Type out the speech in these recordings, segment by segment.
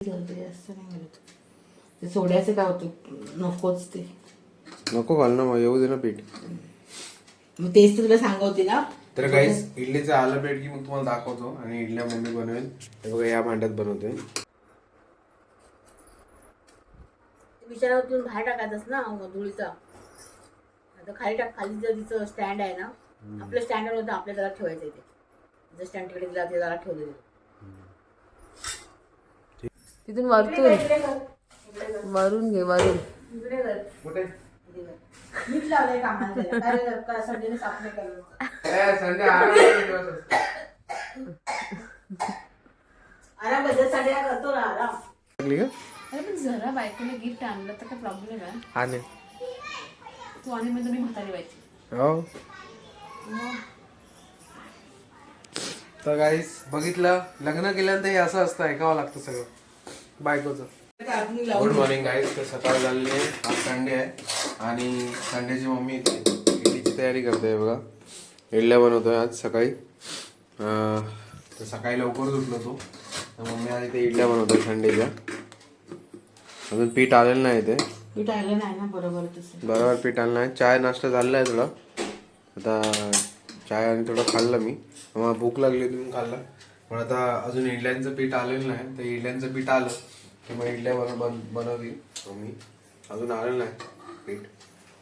घालते जास्त नाही घालत ते सोड्याचं काय होतं नकोच ते नको घाल ना मग येऊ दे ना पीठ मग तेच तर तुला सांगवते ना तर काहीच इडलीचं आलं पीठ की मग तुम्हाला दाखवतो आणि इडल्या मम्मी बनवेल हे बघा या भांड्यात बनवते विचारातून बाहेर टाकायचंच ना धुळीचा आता खाली टाक खाली जर तिचं स्टँड आहे ना आपलं स्टँड होतं आपल्या जरा ठेवायचं इथे जर स्टँड तिकडे दिला ते जरा ठेवलं तिथून वरतून. वरून घे वरून. मीठ लावलंय कामाला संडेने साफ नाही आराम करतो ना आराम. अरे पण जरा बायकोने गिफ्ट आणलं तर काय प्रॉब्लेम आहे हा नाही तू आणि म्हातारी व्हायची हो. तर गाईस बघितलं लग्न केल्यानंतर हे असं असतं ऐकावं लागतं सगळं. बायकोचं गुड मॉर्निंग गाईस तर सकाळ झालेली आहे. आज संडे आहे. आणि संडेची मम्मी इथे. इडलीची तयारी करते बघा. इडल्या बनवतोय आज सकाळी. अं, तर सकाळी लवकर उठलो तो. तर मम्मी आज इथे इडल्या बनवतोय संडेच्या अजून पीठ आलेलं नाही ते पीठ आलं नाही ना बरोबर तसं. बरोबर पीठ आणलं आहे चाय नाश्ता झालेला आहे थोडा. आता चाय आणि थोडं खाल्लं मी. मग भूक लागली होती म्हणून खाल्लं. पण आता अजून इडल्यांचं पीठ आलेलं नाही. तर इडल्यांचं पीठ आलं की मग इडल्या बन बन बनवली मम्मी. अजून आलेलं नाही पीठ.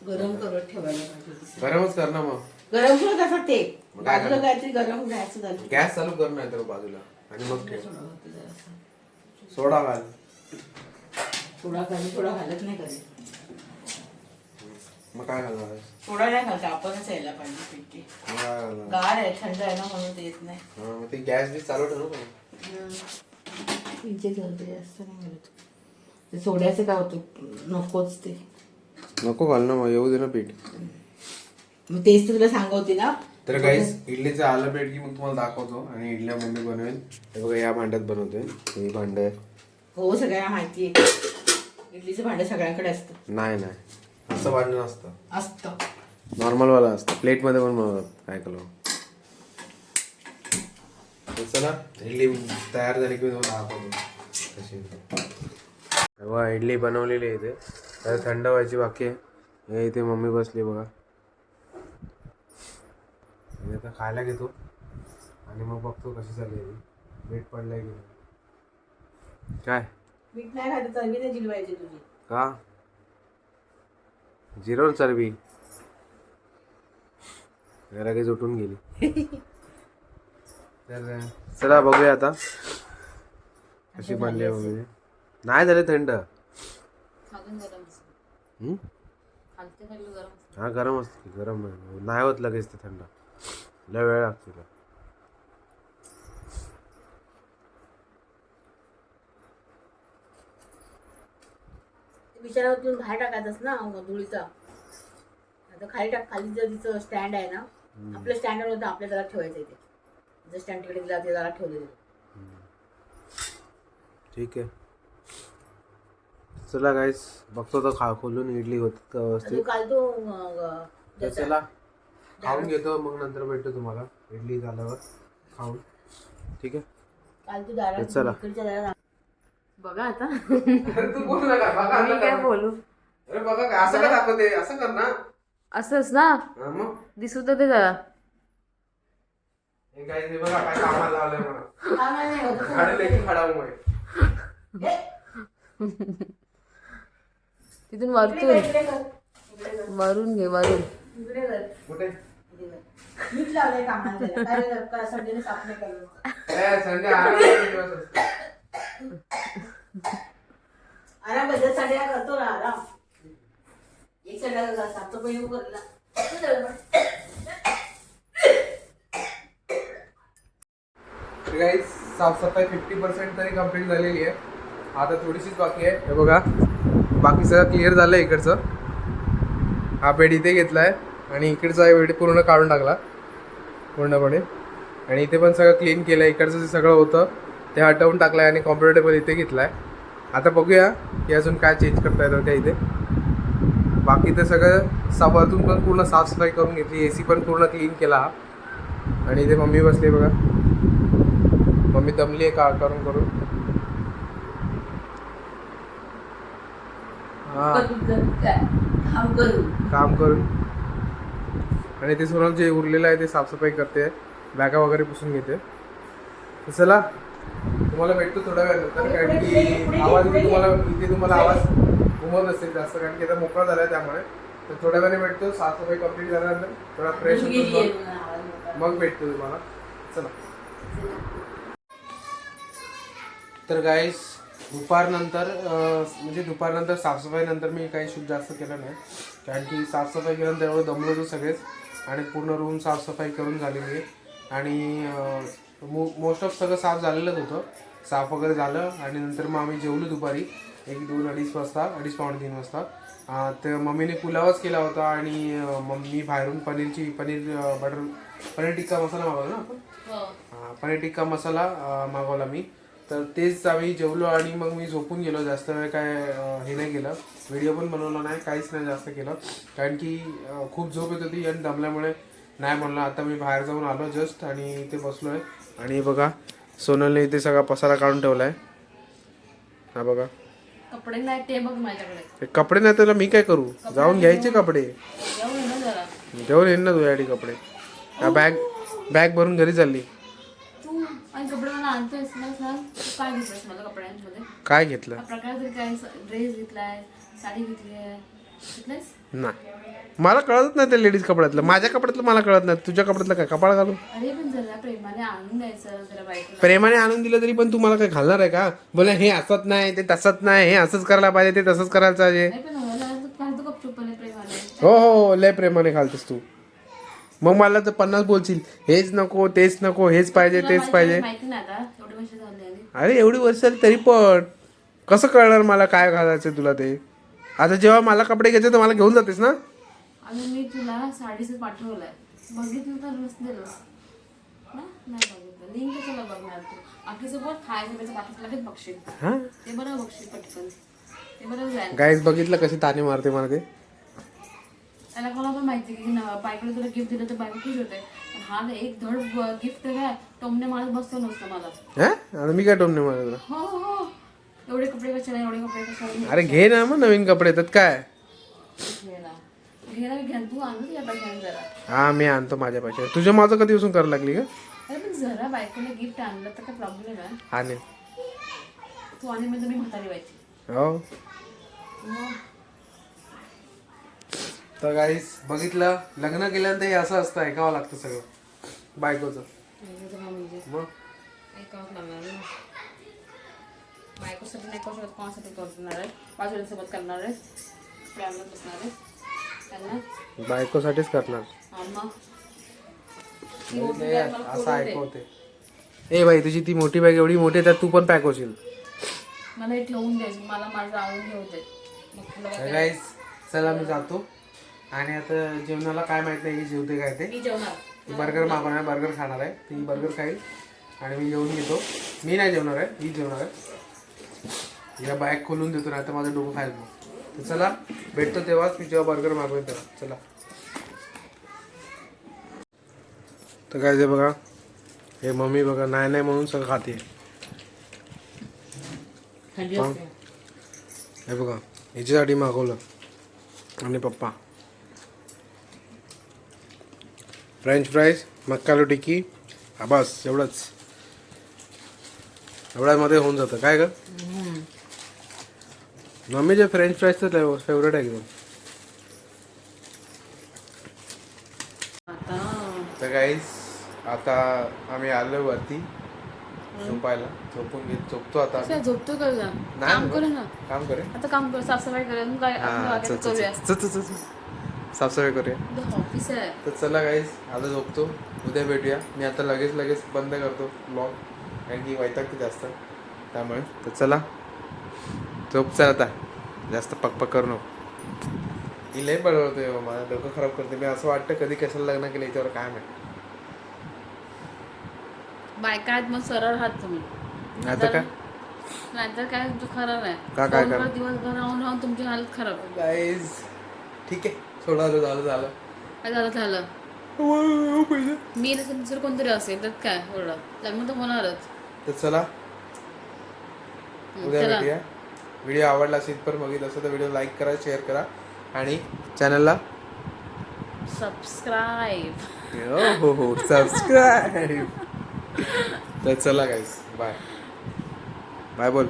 गरम करत ठेवायला पाहिजे गरमच कर ना मग. गरम करत असं ते बाजूला काहीतरी गरम झालं गॅस चालू कर नाही तर बाजूला. आणि मग ठेव. सोडा घाल. थोडा घालून थोडा घालत नाही कधी. मग काय घालणार? थोडा नाही घालत आपणच यायला पाहिजे पीठ घालणार गार आहे थंड आहे ना म्हणून ते येत नाही. हा, मग ते गॅस बी चालू ठेवू का? पिंचे घालते जास्त नाही घालत ते सोड्याचं काय होतं नकोच ते. नको घाल ना मग येऊ दे ना पीठ. मग तेच तर तुला सांगवते ना. तर काहीच इडलीचं आलं पेट की मग तुम्हाला दाखवतो आणि इडल्या मम्मी बनवेल हे बघा या भांड्यात बनवते ही भांड हो सगळ्यांना माहिती आहे. इडलीचं भांडं सगळ्यांकडे असतं. नाही नाही. असं भांड नसतं असतं. नॉर्मल वाला असतं. प्लेटमध्ये पण बनवतात काय कलो चला इडली तयार झाली की मी तुम्हाला दाखवतो. कशी बघा इडली बनवलेली आहे इथे. तर थंड व्हायची बाकी आहे. हे इथे मम्मी बसली बघा. मी आता खायला घेतो. आणि मग बघतो कशी झाली आहे. ती. मीठ पडलंय की नाही. काय मीठ नाही घालत चरबी नाही जिलवायची तुझी का? झिरो चरबी लगेच उठून गेली. तर चला बघूया आता. कशी बनली वगैरे. नाही झाले थंड. हा गरम असते गरम. नाही होत लगेच ते थंड. लय वेळ लागतो विचारातून बाहेर टाकायचंच ना धुळीचा. आता खाली टाक खाली जर तिचं स्टँड आहे ना आपलं स्टँड होतं आपल्या जरा ठेवायचं इथे जर स्टँड तिकडे दिला ते जरा ठेवलं ठीक आहे. चला गाईस बघतो तर खा खोलून इडली होत का तू व्यवस्थित काल तो अं, तर चला खाऊन घेतो मग नंतर भेटतो तुम्हाला. इडली झाल्यावर खाऊन. ठीक आहे? काल तू दारात चला. इकडच्या दारात बघा आता. तू बोल नका बघा मी काय बोलू? अरे बघा काय असं का दाखवते? असं कर ना. असंच ना? हा मग. दिसू तर ते जरा. हे काय ते बघा काय कामाला लावलंय मला हा, नाही, नाही, होतं. गाडी लेकी खडामुळे. तिथून वरतून. वरून घे वरून. कुठे? इकडे कर. मीठ लावलंय कामाला त्याला. काय काय संडेने साफ नाही करत. ए, संडे आराम दिवस असतो. आराम बदल काय करतो ना आराम. एक संडे साफ तर पहिली करला काही साफसफाई फिफ्टी पर्सेंट तरी कंप्लीट झालेली आहे. आता थोडीशीच बाकी आहे. हे बघा बाकी सगळं क्लिअर झालं आहे इकडचं. हा बेड इथे घेतला आहे आणि इकडचा बेड पूर्ण काढून टाकला. पूर्णपणे. आणि इथे पण सगळं क्लीन केलं आहे इकडचं जे सगळं होतं ते हटवून टाकलं आहे आणि कॉम्प्युटर टेबल इथे घेतला आहे आता बघूया की अजून काय चेंज करता येतं त्या इथे. बाकी तर सगळं साफातून पण पूर्ण साफसफाई करून घेतली ए सी पण पूर्ण क्लीन केला. आणि इथे मम्मी बसली बघा. मम्मी दमली आहे का? करून करून. हा. काम करून. आणि ते सोनल जे उरलेलं आहे ते साफसफाई करते. बॅगा वगैरे पुसून घेते. चला. तुम्हाला भेटतो थोड्या वेळानंतर कारण की आवाज तुम्हाला इथे तुम्हाला आवाज घुमत असेल जास्त कारण की आता मोकळा झाला आहे त्यामुळे. तर थोड्या वेळाने भेटतो साफसफाई कंप्लीट झाल्यानंतर थोडा फ्रेश होतो मग- भेटतो तुम्हाला. चला. तर गाईस दुपारनंतर म्हणजे दुपारनंतर साफसफाईनंतर मी काही शूट जास्त केलं नाही. कारण की साफसफाई केल्यानंतर एवढं दमलो होतो सगळेच. आणि पूर्ण रूम साफसफाई करून झालेली आहे. आणि मोस्ट ऑफ सगळं साफ झालेलंच होतं. साफ वगैरे झालं आणि नंतर मग आम्ही जेवलो दुपारी. एक दोन अडीच वाजता अडीच पावणे तीन वाजता. तर मम्मीने पुलावच केला होता आणि मम्मी बाहेरून पनीरची पनीर बटर पनीर टिक्का मसाला मागवला ना आपण? हो. पनीर टिक्का मसाला मागवला मी. तर तेच आम्ही जेवलो आणि मग मी झोपून गेलो. जास्त वेळ काय हे नाही केलं. व्हिडिओ पण बनवला नाही. काहीच नाही जास्त केलं. कारण की खूप झोप येत होती आणि दमल्यामुळे नाही म्हणलं आता मी बाहेर जाऊन आलो जस्ट आणि इथे बसलो आहे आणि बघा सोनलने इथे सगळा पसारा काढून ठेवला आहे हा बघा. कपडे नाही ते बघ माझ्याकडे. कपडे नाही त्याला मी काय करू? जाऊन घ्यायचे कपडे. घेऊन येईन ना तुझ्यासाठी कपडे. हा बॅग बॅग भरून घरी चालली. काय घेतलं? ड्रेस घेतलाय साडी घेतली आहे. नाही. मला कळत नाही त्या लेडीज कपड्यातलं. माझ्या कपड्यातलं मला कळत नाही. तुझ्या कपड्यातलं काय? कपाळ घालू अरे पण जरा प्रेमाने आणून द्यायचं जरा बायकोला प्रेमाने आणून दिलं तरी पण तू मला काय घालणार आहे का? बोला हे असत नाही ते तसंच नाही हे असंच करायला पाहिजे ते तसंच करायला पाहिजे. नाही पण हवं लागलं तर घालतो गपचूपणे प्रेमाने. हो हो हो, लय प्रेमाने घालतेस तू. मग मला तर पन्नास बोलशील. हेच नको तेच नको हेच पाहिजे तुला तेच पाहिजे. माहिती नाही आता. एवढे वर्ष झाले आणि अरे एवढी वर्ष झाली तरी पण. कसं कळणार मला काय घालायचं तुला ते? आता जेव्हा मला कपडे घ्यायचे तर मला घेऊन जातेस ना? आणि मी तुला साडीचं पाठवलंय. बघितलं तर नसलेलं ना. नाही बघितलं. लिंक बघणार तू. खायचं त्याचं बाकीचं लगेच बघशील. हा? ते बरं बघशील पटकन. ते बरं जाईल. गाईज बघितलं कशी ताने मारते मला ते? त्याला कोणा पण माहिती की न- बायकोला तुला गिफ्ट दिलं तर बायको खुश होते. पण हा ना एक धड गिफ्ट काय टोमने मारत बसतो नसतं मला. हा? मी काय टोमने मारत? हो हो हो. एवढे कपडे कशाला एवढे कपडे कशाला अरे घे ना मग नवीन कपडे येतात काय? घ्यायला घ्यायला घ्या तू आणू तुझ्या बायकोने जरा. हा मी आणतो माझ्या पैसे तुझ्या माझं कधीपासून करायला लागली का अरे पण जरा बायकोने गिफ्ट आणलं तर काय प्रॉब्लेम आहे आणि? तू आणि मी तुम्ही म्हातारी व्हायची. हो. तर गाईस बघितलं लग्न केल्यानंतर हे असं असतं ऐकावं लागतं सगळं. बायकोचं. म्हणजे. मग? ऐकावंच लागणार बायकोसाठी नाही करू शकत कोणासाठी करणार आहे? बाजूला करणार आहे? बसणार आहे? त्यांना? बायकोसाठीच करणार. असं. ऐकवते. ए बाई तुझी ती मोठी बॅग एवढी मोठी आहे त्यात तू पण पॅक होशील. मला हे ठेवून द्यायचं मला माझं आवडून चला मी जातो. आणि आता जेवणाला काय माहीत नाही की जेवते काय ती. बर्गर मागवणार बर्गर खाणार आहे. ती बर्गर खाईल. आणि मी जेवून घेतो. मी नाही जेवणार आहे ही जेवणार आहे. या बॅग खोलून देतो नाही तर माझं डोकं खाईल मग तर चला भेटतो तेव्हाच मी जेव्हा बर्गर मागवेन तेव्हा. चला. तर काय ते बघा हे मम्मी बघा नाही नाही म्हणून सगळं खाते. हे? बघा हिच्यासाठी मागवलं. आणि पप्पा. फ्रेंच फ्राईज मक्कालो टिक्की हा बस एवढंच. एवढ्यामध्ये होऊन जातं. काय ग? मम्मीचे फ्रेंच फ्राईज तर फेवरेट आहे एकदम आता तर गाईस आता आम्ही आलो वरती झोपायला झोपून घेत झोपतो आता झोपतो काम. करू ना काम करे आता काम कर साफसफाई करूया. साफसफाई करूया ऑफिस आहे तर चला गाईज आता झोपतो उद्या भेटूया मी आता लगेच लगेच बंद करतो ब्लॉग कारण की वैतागते जास्त त्यामुळे तर चला झोप चल आता. जास्त पकपक करू नको. लय बळवतोय माझं डोकं खराब करते मी असं वाटतं कधी कशाला लग्न केलं याच्यावर काय माहिती. बायका आहेत मग सरळ आहात तुम्ही. आता काय? नाहीतर काय तुमचं खरं नाही. का काय करा? दिवसभर राहून राहून तुमची हालत खराब गाईज ठीक आहे. सोडा आलं झालं झालं. काय झालं झालं. मी नसेल दुसरं कोणतरी असेल तर काय ओरडा लग्न तर होणारच. तर चला. उद्या भेटूया. व्हिडिओ आवडला असेल तर बघितलं असेल तर व्हिडिओ लाईक करा शेअर करा आणि चॅनलला सबस्क्राईब. हो हो सबस्क्राईब. तर चला गाईस बाय बाय बोल.